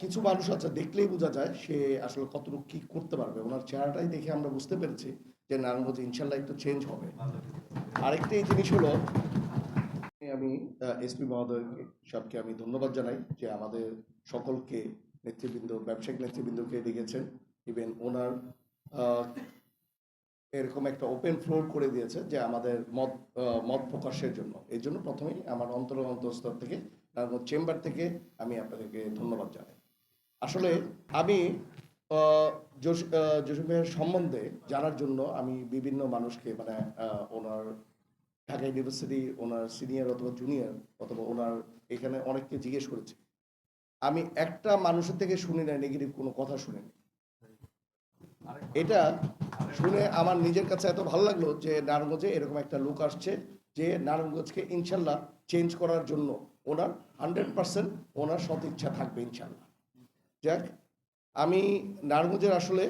কিছু মানুষ আছে দেখলেই বোঝা যায় সে আসলে কতটুকু কি করতে পারবে। ওনার চেহারাটাই দেখে আমরা বুঝতে পেরেছি যে নারায়ণগঞ্জ ইনশাল্লাহ একটু চেঞ্জ হবে। আরেকটি জিনিস হলো, আমি এসপি মহোদয়কে, সবকে আমি ধন্যবাদ জানাই যে আমাদের সকলকে, নেতৃবৃন্দ, ব্যবসায়িক নেতৃবৃন্দকে ডেকেছেন ইভেন ওনার এরকম একটা ওপেন ফ্লোর করে দিয়েছে যে আমাদের মত মত প্রকাশের জন্য। এই জন্য প্রথমেই আমার অন্তর অন্তঃস্তর থেকে নারায়ণগঞ্জ চেম্বার থেকে আমি আপনাদেরকে ধন্যবাদ জানাই। আসলে আমি জসিম ভাইয়ের সম্বন্ধে জানার জন্য আমি বিভিন্ন মানুষকে মানে ওনার ঢাকা ইউনিভার্সিটি, ওনার সিনিয়র অথবা জুনিয়র অথবা ওনার এখানে অনেককে জিজ্ঞেস করেছি। আমি একটা মানুষের থেকে শুনি না নেগেটিভ কোনো কথা শুনিনি এটা শুনে আমার নিজের কাছে এত ভালো লাগল যে নারায়ণগঞ্জে এরকম একটা লোক আসছে যে নারায়ণগঞ্জকে ইনশাল্লাহ চেঞ্জ করার জন্য ওনার হান্ড্রেড পার্সেন্ট ওনার সৎ ইচ্ছা থাকবে ইনশাল্লাহ যাক, আমি নারায়ণগঞ্জের আসলে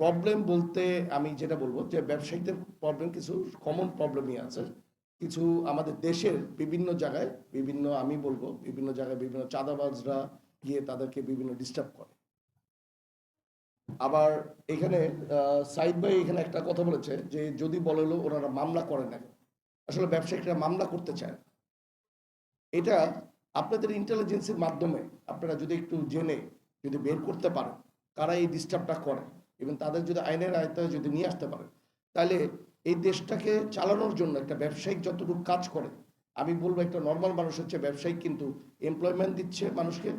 প্রবলেম বলতে আমি যেটা বলব যে ব্যবসায়ীদের প্রবলেম কিছু কমন প্রবলেমই আছে। কিছু আমাদের দেশের বিভিন্ন জায়গায় বিভিন্ন, আমি বলব বিভিন্ন জায়গায় বিভিন্ন চাঁদাবাজরা গিয়ে তাদেরকে বিভিন্ন ডিস্টার্ব করে। আবার এখানে সাইদ ভাই এখানে একটা কথা বলেছে যে যদি বলে হলো ওনারা মামলা করে না আসলে ব্যবসায়িকরা মামলা করতে চায় না। এটা আপনাদের ইন্টেলিজেন্সের মাধ্যমে আপনারা যদি একটু জেনে, যদি বের করতে পারেন, কারা এই ডিস্টার্বটা করে? এবং তাদের যদি আইনের আয়তায় যদি নিয়ে আসতে পারেন, তাহলে এই দেশটাকে চালানোর জন্য একটা ব্যবসায়িক যতটুকু কাজ করে, আমি বলব একটা নর্মাল মানুষ হচ্ছে ব্যবসায়িক, কিন্তু এমপ্লয়মেন্ট দিচ্ছে মানুষকে,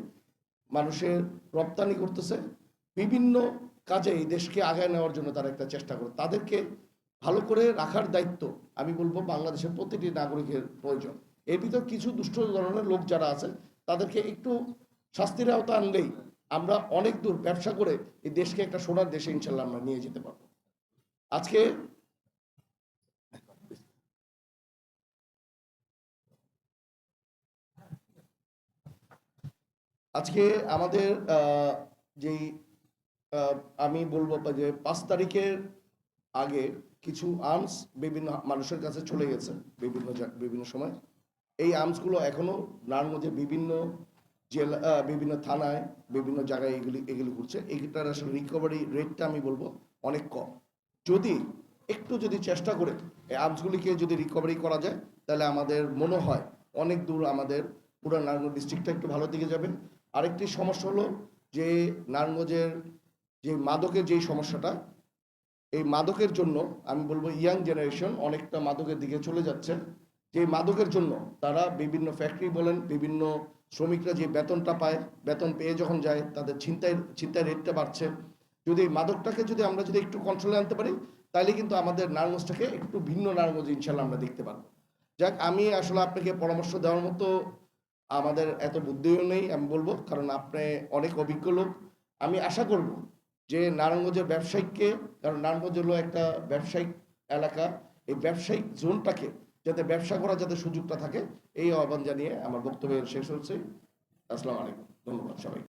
মানুষের রপ্তানি করতেছে, বিভিন্ন কাজে এই দেশকে আগায় নেওয়ার জন্য তারা একটা চেষ্টা করে। তাদেরকে ভালো করে রাখার দায়িত্ব আমি বলব বাংলাদেশের প্রতিটি নাগরিকের প্রয়োজন। এর ভিতর কিছু দুষ্ট ধরনের লোক যারা আছে, তাদেরকে একটু শাস্তির আওতা আনলেই আমরা অনেক দূর ব্যবসা করে এই দেশকে একটা সোনার দেশে ইনশাল্লাহ আমরা নিয়ে যেতে পারব। আজকে আজকে আমাদের যেই আমি বলব যে পাঁচ তারিখের আগে কিছু আর্মস বিভিন্ন মানুষের কাছে চলে গেছে বিভিন্ন বিভিন্ন সময়। এই আর্মসগুলো এখনও নারায়ণগঞ্জের বিভিন্ন জেলা বিভিন্ন থানায়, বিভিন্ন জায়গায় এগুলি এগুলি ঘুরছে। এইটার আসলে রিকভারি রেটটা আমি বলব অনেক কম। যদি একটু যদি চেষ্টা করে এই আর্মসগুলিকে যদি রিকভারি করা যায়, তাহলে আমাদের মনে হয় অনেক দূর আমাদের পুরো নারায়ণগঞ্জ ডিস্ট্রিক্টটা একটু ভালো দিকে যাবে। আরেকটি সমস্যা হলো যে নারায়ণগঞ্জের যে মাদকের যেই সমস্যাটা, এই মাদকের জন্য আমি বলব ইয়াং জেনারেশন অনেকটা মাদকের দিকে চলে যাচ্ছে। যে মাদকের জন্য তারা বিভিন্ন ফ্যাক্টরি বলেন, বিভিন্ন শ্রমিকরা যে বেতনটা পায়, বেতন পেয়ে যখন যায়, তাদের ছিনতাই ছিনতাই রেটটা বাড়ছে। যদি মাদকটাকে যদি আমরা যদি একটু কন্ট্রোলে আনতে পারি, তাহলে কিন্তু আমাদের নারায়ণগঞ্জটাকে একটু ভিন্ন নারায়ণগঞ্জ ইনশাল্লাহ আমরা দেখতে পারব। যাক, আমি আসলে আপনাকে পরামর্শ দেওয়ার মতো আমাদের এত বুদ্ধিও নেই, আমি বলব, কারণ আপনি অনেক অভিজ্ঞ লোক। আমি আশা করব যে নারায়ণগঞ্জের ব্যবসায়িককে, কারণ নারায়ণগঞ্জ হলো একটা ব্যবসায়িক এলাকা, এই ব্যবসায়িক জোনটাকে যাতে ব্যবসা করার যাতে সুযোগটা থাকে, এই আহ্বান জানিয়ে আমার বক্তব্য শেষ হচ্ছে। আসসালামু আলাইকুম। ধন্যবাদ সবাই